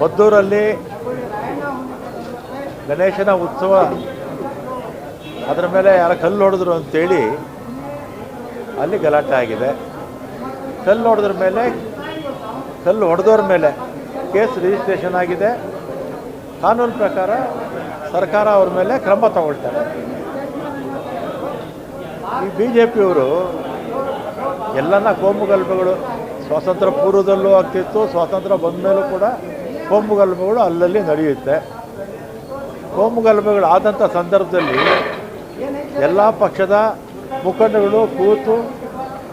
ಮದ್ದೂರಲ್ಲಿ ಗಣೇಶನ ಉತ್ಸವ. ಅದರ ಮೇಲೆ ಯಾರ ಕಲ್ಲು ಹೊಡೆದ್ರು ಅಂತೇಳಿ ಅಲ್ಲಿ ಗಲಾಟೆ ಆಗಿದೆ. ಕಲ್ಲು ಹೊಡೆದ್ರ ಮೇಲೆ, ಕಲ್ಲು ಹೊಡೆದವ್ರ ಮೇಲೆ ಕೇಸ್ ರಿಜಿಸ್ಟ್ರೇಷನ್ ಆಗಿದೆ. ಕಾನೂನು ಪ್ರಕಾರ ಸರ್ಕಾರ ಅವ್ರ ಮೇಲೆ ಕ್ರಮ ತಗೊಳ್ತಾರೆ. ಈ ಬಿ ಜೆ ಪಿಯವರು ಎಲ್ಲನ ಕೋಮುಗಲ್ಪಗಳು, ಸ್ವಾತಂತ್ರ್ಯ ಪೂರ್ವದಲ್ಲೂ ಆಗ್ತಿತ್ತು, ಸ್ವಾತಂತ್ರ್ಯ ಬಂದ ಮೇಲೂ ಕೂಡ ಕೋಮುಗಲಭೆಗಳು ಅಲ್ಲಲ್ಲಿ ನಡೆಯುತ್ತೆ. ಕೋಮುಗಲಭೆಗಳು ಆದಂಥ ಸಂದರ್ಭದಲ್ಲಿ ಎಲ್ಲ ಪಕ್ಷದ ಮುಖಂಡಗಳು ಕೂತು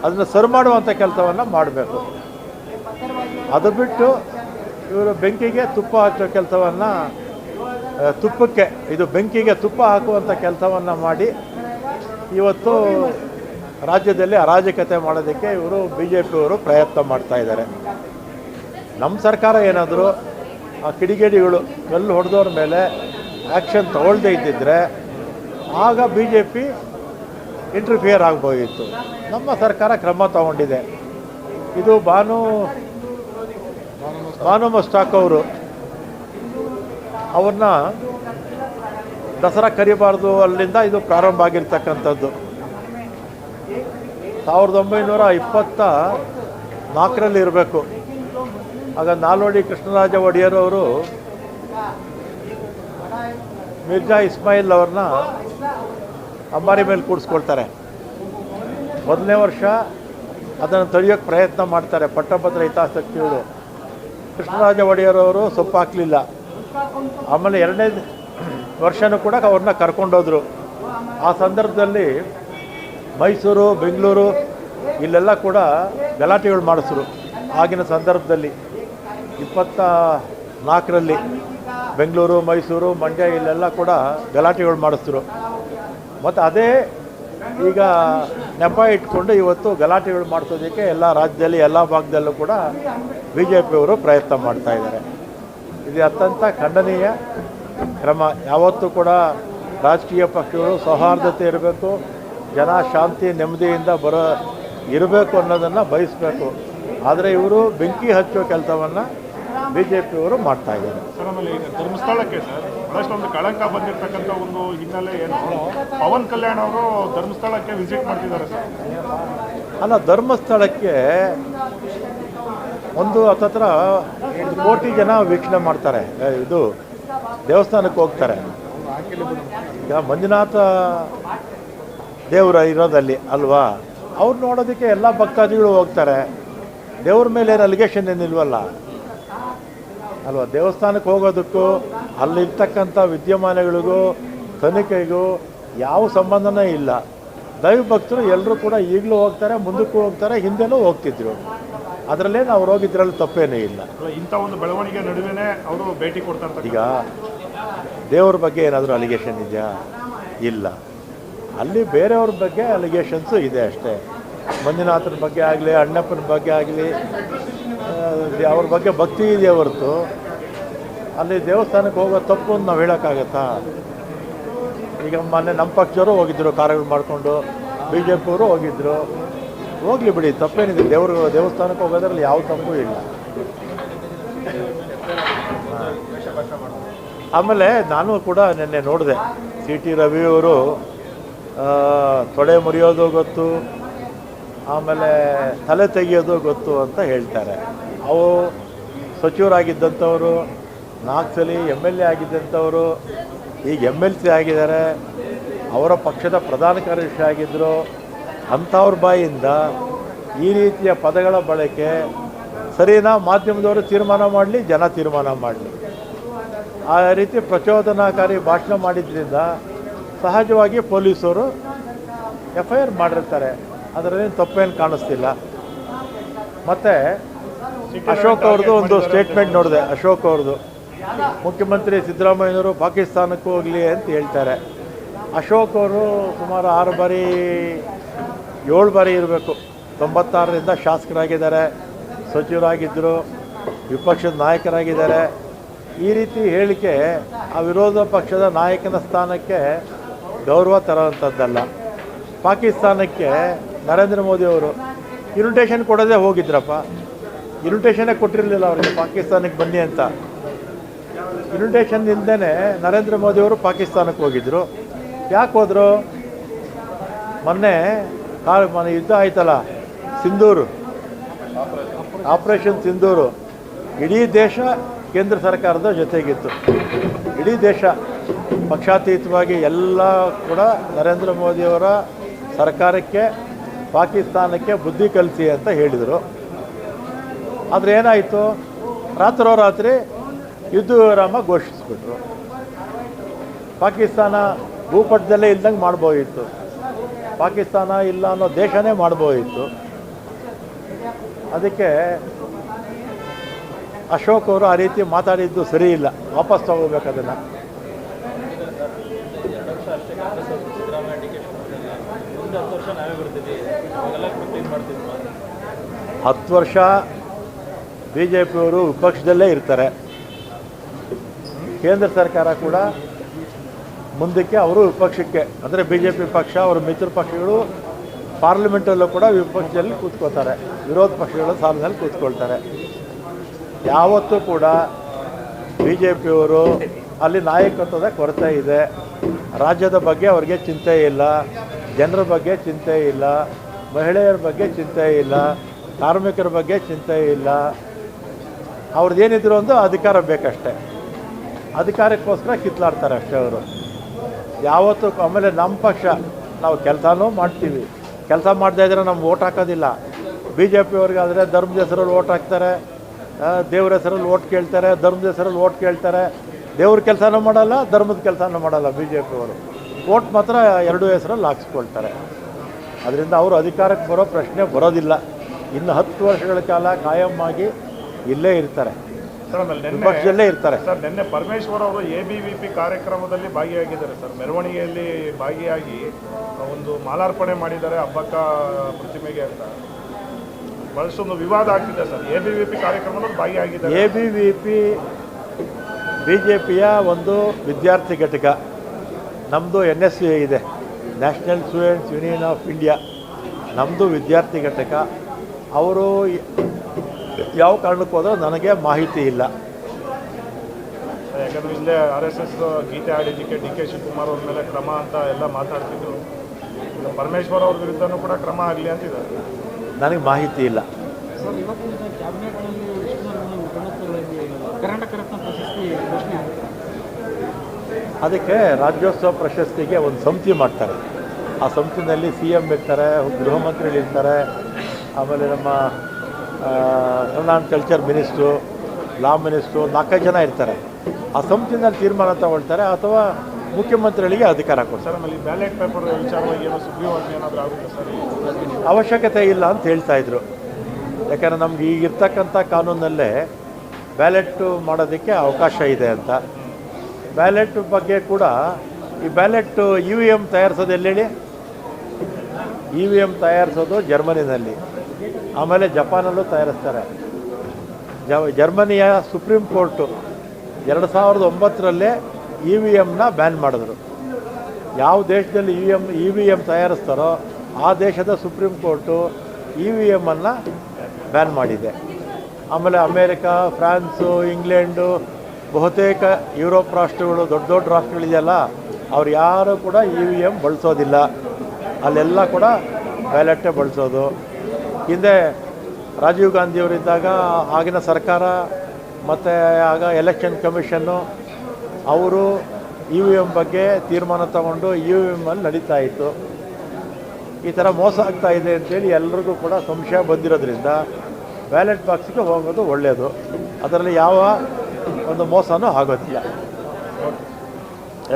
ಅದನ್ನು ಸರಿ ಮಾಡುವಂಥ ಕೆಲಸವನ್ನು ಮಾಡಬೇಕು. ಅದು ಬಿಟ್ಟು ಇವರು ಬೆಂಕಿಗೆ ತುಪ್ಪ ಹಚ್ಚೋ ಕೆಲಸವನ್ನು ತುಪ್ಪಕ್ಕೆ, ಇದು ಬೆಂಕಿಗೆ ತುಪ್ಪ ಹಾಕುವಂಥ ಕೆಲಸವನ್ನು ಮಾಡಿ ಇವತ್ತು ರಾಜ್ಯದಲ್ಲಿ ಅರಾಜಕತೆ ಮಾಡೋದಕ್ಕೆ ಇವರು ಬಿ ಜೆ ಪಿಯವರು ಪ್ರಯತ್ನ ಮಾಡ್ತಾ ಇದ್ದಾರೆ. ನಮ್ಮ ಸರ್ಕಾರ ಏನಾದರೂ ಆ ಕಿಡಿಗೇಡಿಗಳು ಕಲ್ಲು ಹೊಡೆದವ್ರ ಮೇಲೆ ಆ್ಯಕ್ಷನ್ ತಗೊಳ್ಳದೇ ಇದ್ದಿದ್ದರೆ ಆಗ ಬಿ ಜೆ ಪಿ ಇಂಟರ್ಫಿಯರ್ ಆಗ್ಬೋದಿತ್ತು. ನಮ್ಮ ಸರ್ಕಾರ ಕ್ರಮ ತಗೊಂಡಿದೆ. ಇದು ಭಾನು ಭಾನು ಮಸ್ಟಾಕ್ ಅವರು ಅವ್ರನ್ನ ದಸರಾ ಕರಿಬಾರ್ದು ಅಲ್ಲಿಂದ ಇದು ಪ್ರಾರಂಭ ಆಗಿರ್ತಕ್ಕಂಥದ್ದು. ಸಾವಿರದ ಒಂಬೈನೂರ ಇಪ್ಪತ್ತ ನಾಲ್ಕರಲ್ಲಿ ಇರಬೇಕು. ಆಗ ನಾಲ್ವಡಿ ಕೃಷ್ಣರಾಜ ಒಡೆಯರ್ ಅವರು ಮಿರ್ಜಾ ಇಸ್ಮಾಯಿಲ್ ಅವ್ರನ್ನ ಅಂಬಾರಿ ಮೇಲೆ ಕೂಡಿಸ್ಕೊಳ್ತಾರೆ. ಮೊದಲನೇ ವರ್ಷ ಅದನ್ನು ತಡೆಯೋಕ್ಕೆ ಪ್ರಯತ್ನ ಮಾಡ್ತಾರೆ, ಪಟ್ಟಭದ್ರ ಹಿತಾಸಕ್ತಿಗಳು ಕೃಷ್ಣರಾಜ ಒಡೆಯರ್ ಅವರು ಸೊಪ್ಪು ಹಾಕಲಿಲ್ಲ ಆಮೇಲೆ ಎರಡನೇ ವರ್ಷನೂ ಕೂಡ ಅವ್ರನ್ನ ಕರ್ಕೊಂಡೋದ್ರು. ಆ ಸಂದರ್ಭದಲ್ಲಿ ಮೈಸೂರು, ಬೆಂಗಳೂರು, ಇಲ್ಲೆಲ್ಲ ಕೂಡ ಗಲಾಟೆಗಳು ಮಾಡಿಸ್ರು ಆಗಿನ ಸಂದರ್ಭದಲ್ಲಿ. ಇಪ್ಪತ್ತ ನಾಲ್ಕರಲ್ಲಿ ಬೆಂಗಳೂರು, ಮೈಸೂರು, ಮಂಡ್ಯ ಇಲ್ಲೆಲ್ಲ ಕೂಡ ಗಲಾಟೆಗಳು ಮಾಡಿಸಿದ್ರು ಮತ್ತು ಅದೇ ಈಗ ನೆಪ ಇಟ್ಕೊಂಡು ಇವತ್ತು ಗಲಾಟೆಗಳು ಮಾಡಿಸೋದಕ್ಕೆ ಎಲ್ಲ ರಾಜ್ಯದಲ್ಲಿ, ಎಲ್ಲ ಭಾಗದಲ್ಲೂ ಕೂಡ ಬಿ ಜೆ ಪಿಯವರು ಪ್ರಯತ್ನ ಮಾಡ್ತಾ ಇದ್ದಾರೆ. ಇದು ಅತ್ಯಂತ ಖಂಡನೀಯ ಕ್ರಮ. ಯಾವತ್ತೂ ಕೂಡ ರಾಜಕೀಯ ಪಕ್ಷಗಳು ಸೌಹಾರ್ದತೆ ಇರಬೇಕು, ಜನ ಶಾಂತಿ, ನೆಮ್ಮದಿಯಿಂದ ಬರೋ, ಇರಬೇಕು ಅನ್ನೋದನ್ನು ಬಯಸಬೇಕು. ಆದರೆ ಇವರು ಬೆಂಕಿ ಹಚ್ಚೋ ಕೆಲಸವನ್ನು ಬಿ ಜೆ ಪಿಯವರು ಮಾಡ್ತಾ ಇದ್ದಾರೆ. ಸರ್ ಆಮೇಲೆ ಈಗ ಧರ್ಮಸ್ಥಳಕ್ಕೆ ಸರ್ ಬಹಳಷ್ಟೊಂದು ಕಳಂಕ ಬಂದಿರತಕ್ಕಂಥ ಒಂದು ಹಿನ್ನೆಲೆ ಏನು? ಪವನ್ ಕಲ್ಯಾಣ್ ಅವರು ಧರ್ಮಸ್ಥಳಕ್ಕೆ ವಿಸಿಟ್ ಮಾಡ್ತಿದ್ದಾರೆ ಸರ್. ಅಲ್ಲ ಧರ್ಮಸ್ಥಳಕ್ಕೆ ಒಂದು ಹತ್ತತ್ರ ಕೋಟಿ ಜನ ವೀಕ್ಷಣೆ ಮಾಡ್ತಾರೆ. ಇದು ದೇವಸ್ಥಾನಕ್ಕೆ ಹೋಗ್ತಾರೆ. ಈಗ ಮಂಜುನಾಥ ದೇವರ ಇರೋದಲ್ಲಿ ಅಲ್ವಾ? ಅವ್ರು ನೋಡೋದಕ್ಕೆ ಎಲ್ಲ ಭಕ್ತಾದಿಗಳು ಹೋಗ್ತಾರೆ. ದೇವ್ರ ಮೇಲೆ ಏನು ಅಲಿಗೇಷನ್ ಏನಿಲ್ವಲ್ಲ? ಅಲ್ವಾ ದೇವಸ್ಥಾನಕ್ಕೆ ಹೋಗೋದಕ್ಕೂ ಅಲ್ಲಿರ್ತಕ್ಕಂಥ ವಿದ್ಯಮಾನಗಳಿಗೂ ತನಿಖೆಗೂ ಯಾವ ಸಂಬಂಧನೇ ಇಲ್ಲ. ದೈವ ಭಕ್ತರು ಎಲ್ಲರೂ ಕೂಡ ಈಗಲೂ ಹೋಗ್ತಾರೆ ಮುಂದಕ್ಕೂ ಹೋಗ್ತಾರೆ ಹಿಂದೆನೂ ಹೋಗ್ತಿದ್ರು. ಅದರಲ್ಲೇ ನಾವು ಹೋಗಿದ್ರಲ್ಲಿ ತಪ್ಪೇನೇ ಇಲ್ಲ. ಇಂಥ ಒಂದು ಬೆಳವಣಿಗೆ ನಡುವೆನೇ ಅವರು ಭೇಟಿ ಕೊಡ್ತಾರೆ ಈಗ ದೇವ್ರ ಬಗ್ಗೆ ಏನಾದರೂ ಅಲಿಗೇಷನ್ ಇದೆಯಾ? ಇಲ್ಲ. ಅಲ್ಲಿ ಬೇರೆಯವ್ರ ಬಗ್ಗೆ ಅಲಿಗೇಷನ್ಸು ಇದೆ ಅಷ್ಟೇ. ಮಂಜುನಾಥನ ಬಗ್ಗೆ ಆಗಲಿ ಅಣ್ಣಪ್ಪನ ಬಗ್ಗೆ ಆಗಲಿ ಅವ್ರ ಬಗ್ಗೆ ಭಕ್ತಿ ಇದೆ ಹೊರತು? ಅಲ್ಲಿ ದೇವಸ್ಥಾನಕ್ಕೆ ಹೋಗೋ ತಪ್ಪು ಅಂತ ನಾವು ಹೇಳೋಕ್ಕಾಗತ್ತಾ? ಈಗ ಮೊನ್ನೆ ನಮ್ಮ ಪಕ್ಷದವರು ಹೋಗಿದ್ದರು ಕಾರ್ಯಗಳು ಮಾಡಿಕೊಂಡು. ಬಿ ಜೆ ಪಿಯವರು ಹೋಗಿದ್ದರು ಹೋಗಲಿ ಬಿಡಿ, ತಪ್ಪೇನಿದೆ. ದೇವರು ದೇವಸ್ಥಾನಕ್ಕೆ ಹೋಗೋದ್ರಲ್ಲಿ ಯಾವ ತಪ್ಪು ಇಲ್ಲ. ಆಮೇಲೆ ನಾನು ಕೂಡ ನಿನ್ನೆ ನೋಡಿದೆ. ಸಿ ಟಿ ರವಿಯವರು ತೊಡೆ ಮುರಿಯೋದು ಗೊತ್ತು, ಆಮೇಲೆ ತಲೆ ತೆಗೆಯೋದು ಗೊತ್ತು ಅಂತ ಹೇಳ್ತಾರೆ. ಅವು ಸಚಿವರಾಗಿದ್ದಂಥವರು ನಾಲ್ಕು ಸಲ ಎಂ ಎಲ್ ಎ ಆಗಿದ್ದಂಥವರು, ಈಗ ಎಂ ಎಲ್ ಸಿ ಆಗಿದ್ದಾರೆ, ಅವರ ಪಕ್ಷದ ಪ್ರಧಾನ ಕಾರ್ಯದರ್ಶಿ ಆಗಿದ್ದರು ಅಂಥವ್ರ ಬಾಯಿಂದ ಈ ರೀತಿಯ ಪದಗಳ ಬಳಕೆ ಸರಿನಾ ಮಾಧ್ಯಮದವರು ತೀರ್ಮಾನ ಮಾಡಲಿ, ಜನ ತೀರ್ಮಾನ ಮಾಡಲಿ. ಆ ರೀತಿ ಪ್ರಚೋದನಾಕಾರಿ ಭಾಷಣ ಮಾಡಿದ್ರಿಂದ ಸಹಜವಾಗಿ ಪೊಲೀಸರು ಎಫ್ ಐ ಆರ್ ಮಾಡಿರ್ತಾರೆ. ಅದರಲ್ಲಿ ತಪ್ಪೇನು ಕಾಣಿಸ್ತಿಲ್ಲ. ಮತ್ತು ಅಶೋಕ್ ಅವ್ರದ್ದು ಒಂದು ಸ್ಟೇಟ್ಮೆಂಟ್ ನೋಡಿದೆ, ಅಶೋಕ್ ಅವ್ರದ್ದು ಮುಖ್ಯಮಂತ್ರಿ ಸಿದ್ದರಾಮಯ್ಯನವರು ಪಾಕಿಸ್ತಾನಕ್ಕೆ ಹೋಗಲಿ ಅಂತ ಹೇಳ್ತಾರೆ. ಅಶೋಕ್ ಅವರು ಸುಮಾರು ಆರು ಬಾರಿ, ಏಳು ಬಾರಿ ಇರಬೇಕು. ತೊಂಬತ್ತಾರರಿಂದ ಶಾಸಕರಾಗಿದ್ದಾರೆ ಸಚಿವರಾಗಿದ್ದರು ವಿಪಕ್ಷದ ನಾಯಕರಾಗಿದ್ದಾರೆ. ಈ ರೀತಿ ಹೇಳಿಕೆ ಆ ವಿರೋಧ ಪಕ್ಷದ ನಾಯಕನ ಸ್ಥಾನಕ್ಕೆ ಗೌರವ ತರೋವಂಥದ್ದಲ್ಲ. ಪಾಕಿಸ್ತಾನಕ್ಕೆ ನರೇಂದ್ರ ಮೋದಿ ಅವರು ಇನ್ವಿಟೇಷನ್ ಕೊಡೋದೇ ಹೋಗಿದ್ರಪ್ಪ. ಇನ್ವಿಟೇಷನ್ನೇ ಕೊಟ್ಟಿರಲಿಲ್ಲ ಅವರಿಗೆ, ಪಾಕಿಸ್ತಾನಕ್ಕೆ ಬನ್ನಿ ಅಂತ. ಇನ್ವಿಟೇಷನ್ ಇಲ್ಲದೇ ನರೇಂದ್ರ ಮೋದಿಯವರು ಪಾಕಿಸ್ತಾನಕ್ಕೆ ಹೋಗಿದ್ದರು ಯಾಕೆ ಹೋದರು? ಮೊನ್ನೆ ಕಾ ಮೊನ್ನೆ ಯುದ್ಧ ಆಯ್ತಲ್ಲ, ಸಿಂಧೂರು. ಆಪರೇಷನ್ ಸಿಂಧೂರು. ಇಡೀ ದೇಶ ಕೇಂದ್ರ ಸರ್ಕಾರದ ಜೊತೆಗಿತ್ತು. ಇಡೀ ದೇಶ ಪಕ್ಷಾತೀತವಾಗಿ ಎಲ್ಲ ಕೂಡ ನರೇಂದ್ರ ಮೋದಿಯವರ ಸರ್ಕಾರಕ್ಕೆ, ಪಾಕಿಸ್ತಾನಕ್ಕೆ ಬುದ್ಧಿ ಕಲಿಸಿ ಅಂತ ಹೇಳಿದರು. ಆದರೆ ಏನಾಯಿತು? ರಾತ್ರೋರಾತ್ರಿ ಯುದ್ಧ ವಿರಾಮ ಘೋಷಿಸ್ಬಿಟ್ರು. ಪಾಕಿಸ್ತಾನ ಭೂಪಟದಲ್ಲೇ ಇಲ್ದಂಗೆ ಮಾಡ್ಬೋದಿತ್ತು ಪಾಕಿಸ್ತಾನ ಇಲ್ಲ ಅನ್ನೋ ದೇಶನೇ ಮಾಡ್ಬೋದಿತ್ತು ಅದಕ್ಕೆ ಅಶೋಕ್ ಅವರು ಆ ರೀತಿ ಮಾತಾಡಿದ್ದು ಸರಿ ಇಲ್ಲ. ವಾಪಸ್ ತಗೋಬೇಕು ಹತ್ತು ವರ್ಷ ನಾವೇ ಬರ್ತೀವಿ ಅವಾಗೆಲ್ಲ ಕ್ಲೀನ್ ಮಾಡ್ತಿದ್ವಿ ಹತ್ತು ವರ್ಷ ಬಿ ಜೆ ಪಿಯವರು ವಿಪಕ್ಷದಲ್ಲೇ ಇರ್ತಾರೆ. ಕೇಂದ್ರ ಸರ್ಕಾರ ಕೂಡ ಮುಂದಕ್ಕೆ ಅವರು ವಿಪಕ್ಷಕ್ಕೆ, ಅಂದರೆ ಬಿ ಜೆ ಪಿ ಪಕ್ಷ, ಅವರ ಮಿತ್ರ ಪಕ್ಷಗಳು ಪಾರ್ಲಿಮೆಂಟಲ್ಲೂ ಕೂಡ ವಿಪಕ್ಷದಲ್ಲಿ ಕೂತ್ಕೋತಾರೆ ವಿರೋಧ ಪಕ್ಷಗಳ ಸಾಲಿನಲ್ಲಿ ಕೂತ್ಕೊಳ್ತಾರೆ. ಯಾವತ್ತೂ ಕೂಡ ಬಿ ಜೆ ಪಿಯವರು ಅಲ್ಲಿ ನಾಯಕತ್ವದ ಕೊರತೆ ಇದೆ. ರಾಜ್ಯದ ಬಗ್ಗೆ ಅವ್ರಿಗೆ ಚಿಂತೆ ಇಲ್ಲ. ಜನರ ಬಗ್ಗೆ ಚಿಂತೆ ಇಲ್ಲ. ಮಹಿಳೆಯರ ಬಗ್ಗೆ ಚಿಂತೆ ಇಲ್ಲ. ಕಾರ್ಮಿಕರ ಬಗ್ಗೆ ಚಿಂತೆ ಇಲ್ಲ. ಅವ್ರದ್ದೇನಿದ್ರು ಒಂದು ಅಧಿಕಾರ ಬೇಕಷ್ಟೆ. ಅಧಿಕಾರಕ್ಕೋಸ್ಕರ ಕಿತ್ಲಾಡ್ತಾರೆ ಅಷ್ಟೇ ಅವರು. ಯಾವತ್ತೂ ಆಮೇಲೆ ನಮ್ಮ ಪಕ್ಷ, ನಾವು ಕೆಲಸನೂ ಮಾಡ್ತೀವಿ. ಕೆಲಸ ಮಾಡ್ತಾ ಇದ್ರೆ ನಮ್ಗೆ ಓಟ್ ಹಾಕೋದಿಲ್ಲ. ಬಿ ಜೆ ಪಿಯವ್ರಿಗಾದರೆ ಧರ್ಮದ ಹೆಸರಲ್ಲಿ ಓಟ್ ಹಾಕ್ತಾರೆ ದೇವ್ರ ಹೆಸರಲ್ಲಿ ಓಟ್ ಕೇಳ್ತಾರೆ, ಧರ್ಮದ ಹೆಸರಲ್ಲಿ ಓಟ್ ಕೇಳ್ತಾರೆ. ದೇವ್ರ ಕೆಲಸನೂ ಮಾಡಲ್ಲ, ಧರ್ಮದ ಕೆಲಸನೂ ಮಾಡಲ್ಲ ಬಿ ಜೆ ಪಿಯವರು ಓಟ್ ಮಾತ್ರ ಎರಡೂ ಹೆಸರಲ್ಲಿ ಹಾಕ್ಸ್ಕೊಳ್ತಾರೆ. ಅದರಿಂದ ಅವರು ಅಧಿಕಾರಕ್ಕೆ ಬರೋ ಪ್ರಶ್ನೆ ಬರೋದಿಲ್ಲ. ಇನ್ನು ಹತ್ತು ವರ್ಷಗಳ ಕಾಲ ಕಾಯಂ ಆಗಿ ಇಲ್ಲೇ ಇರ್ತಾರೆ. ಸರ್ ಆಮೇಲೆ ನಿನ್ನೆ ವಿಪಕ್ಷದಲ್ಲೇ ಇರ್ತಾರೆ. ಸರ್ ನಿನ್ನೆ ಪರಮೇಶ್ವರ್ ಅವರು ಎ ಬಿ ವಿ ಪಿ ಕಾರ್ಯಕ್ರಮದಲ್ಲಿ ಭಾಗಿಯಾಗಿದ್ದಾರೆ ಸರ್. ಮೆರವಣಿಗೆಯಲ್ಲಿ ಭಾಗಿಯಾಗಿ ಒಂದು ಮಾಲಾರ್ಪಣೆ ಮಾಡಿದ್ದಾರೆ ಹಬ್ಬಕ್ಕ ಪ್ರತಿಮೆಗೆ ಅಂತ. ಬಹಳಷ್ಟೊಂದು ವಿವಾದ ಆಗ್ತಿದೆ sir. A B V P ಕಾರ್ಯಕ್ರಮದಲ್ಲಿ ಭಾಗಿಯಾಗಿದ್ದಾರೆ. A B V P B J ಪಿಯ ಒಂದು ವಿದ್ಯಾರ್ಥಿ ಘಟಕ. ನಮ್ಮದು ಎನ್ ಎಸ್ ಯು ಇದೆ. National students union of India ನಮ್ಮದು ವಿದ್ಯಾರ್ಥಿ ಘಟಕ. ಅವರು ಯಾವ ಕಾರಣಕ್ಕೂ ಹೋದ್ರೂ ನನಗೆ ಮಾಹಿತಿ ಇಲ್ಲ. ಯಾಕಂದ್ರೆ ಇಲ್ಲೇ ಆರ್ ಎಸ್ ಎಸ್ ಗೀತೆ ಆಡಿದ್ದಕ್ಕೆ ಡಿ ಕೆ ಶಿವಕುಮಾರ್ ಅವ್ರ ಮೇಲೆ ಕ್ರಮ ಅಂತ ಎಲ್ಲ ಮಾತಾಡ್ತಿದ್ರು. ಪರಮೇಶ್ವರ್ ಅವ್ರ ವಿರುದ್ಧನೂ ಕೂಡ ಕ್ರಮ ಆಗಲಿ ಅಂತಿದ್ದಾರೆ ನನಗೆ ಮಾಹಿತಿ ಇಲ್ಲ. ಅದಕ್ಕೆ ರಾಜ್ಯೋತ್ಸವ ಪ್ರಶಸ್ತಿಗೆ ಒಂದು ಸಮಿತಿ ಮಾಡ್ತಾರೆ. ಆ ಸಮಿತಿನಲ್ಲಿ ಸಿ ಎಂ ಇರ್ತಾರೆ ಗೃಹ ಮಂತ್ರಿಗಳಿರ್ತಾರೆ. ಆಮೇಲೆ ನಮ್ಮ Kannada and culture minister law minister ನಾಲ್ಕೈದು ಜನ ಇರ್ತಾರೆ. ಆ ಸಮಿತಿನಲ್ಲಿ ತೀರ್ಮಾನ ತಗೊಳ್ತಾರೆ ಅಥವಾ ಮುಖ್ಯಮಂತ್ರಿಗಳಿಗೆ ಅಧಿಕಾರ ಕೊಡ್ತಾರೆ. ಬ್ಯಾಲೆಟ್ ಪೇಪರ್ ವಿಚಾರವಾಗಿ ಏನೋ ಸುಗ್ರೀವಾಜ್ಞೆ ಏನಾದರೂ ಆಗುತ್ತೆ ಸರ್? ಅವಶ್ಯಕತೆ ಇಲ್ಲ ಅಂತ ಹೇಳ್ತಾ ಇದ್ರು. ಯಾಕಂದರೆ ನಮ್ಗೆ ಈಗಿರ್ತಕ್ಕಂಥ ಕಾನೂನಲ್ಲೇ ಬ್ಯಾಲೆಟ್ ಮಾಡೋದಕ್ಕೆ ಅವಕಾಶ ಇದೆ ಅಂತ. ಬ್ಯಾಲೆಟ್ ಬಗ್ಗೆ ಕೂಡ ಈ ಬ್ಯಾಲೆಟ್ ಇ ವಿ ಎಂ ತಯಾರಿಸೋದು ಎಲ್ಲೇಳಿ ಇ ವಿ ಎಂ ತಯಾರಿಸೋದು ಜರ್ಮನಿನಲ್ಲಿ. ಆಮೇಲೆ ಜಪಾನಲ್ಲೂ ತಯಾರಿಸ್ತಾರೆ. ಜ, ಜರ್ಮನಿಯ ಸುಪ್ರೀಂ ಕೋರ್ಟು ಎರಡು ಸಾವಿರದ ಒಂಬತ್ತರಲ್ಲೇ ಇ ವಿ ಎಮ್ನ ಬ್ಯಾನ್ ಮಾಡಿದ್ರು. ಯಾವ ದೇಶದಲ್ಲಿ E V M E V M ತಯಾರಿಸ್ತಾರೋ ಆ ದೇಶದ ಸುಪ್ರೀಂ ಕೋರ್ಟು ಇ ವಿ ಎಮ್ಮನ್ನು ಬ್ಯಾನ್ ಮಾಡಿದೆ. ಆಮೇಲೆ ಅಮೇರಿಕಾ, ಫ್ರಾನ್ಸು, ಇಂಗ್ಲೆಂಡು, ಬಹುತೇಕ ಯುರೋಪ್ ರಾಷ್ಟ್ರಗಳು, ದೊಡ್ಡ ದೊಡ್ಡ ರಾಷ್ಟ್ರಗಳಿದೆಯಲ್ಲ, ಅವ್ರು ಯಾರು ಕೂಡ ಇ ವಿ ಎಂ ಬಳಸೋದಿಲ್ಲ. ಅಲ್ಲೆಲ್ಲ ಕೂಡ ಬ್ಯಾಲೆಟೇ ಬಳಸೋದು. ಹಿಂದೆ ರಾಜೀವ್ ಗಾಂಧಿಯವರಿದ್ದಾಗ ಆಗಿನ ಸರ್ಕಾರ ಮತ್ತು ಆಗ ಎಲೆಕ್ಷನ್ ಕಮಿಷನ್ನು, ಅವರು ಇ ವಿ ಎಂ ಬಗ್ಗೆ ತೀರ್ಮಾನ ತಗೊಂಡು ಇ ವಿ ಎಮ್ಮಲ್ಲಿ ನಡೀತಾ ಇತ್ತು. ಈ ಥರ ಮೋಸ ಆಗ್ತಾ ಇದೆ ಅಂತೇಳಿ ಎಲ್ರಿಗೂ ಕೂಡ ಸಂಶಯ ಬಂದಿರೋದ್ರಿಂದ ಬ್ಯಾಲೆಟ್ ಬಾಕ್ಸ್ಗೆ ಹೋಗೋದು ಒಳ್ಳೆಯದು ಅದರಲ್ಲಿ ಯಾವ ಒಂದು ಮೋಸನೂ ಆಗೋದಿಲ್ಲ.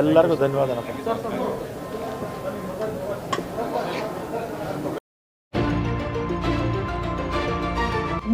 ಎಲ್ಲರಿಗೂ ಧನ್ಯವಾದನಪ್ಪ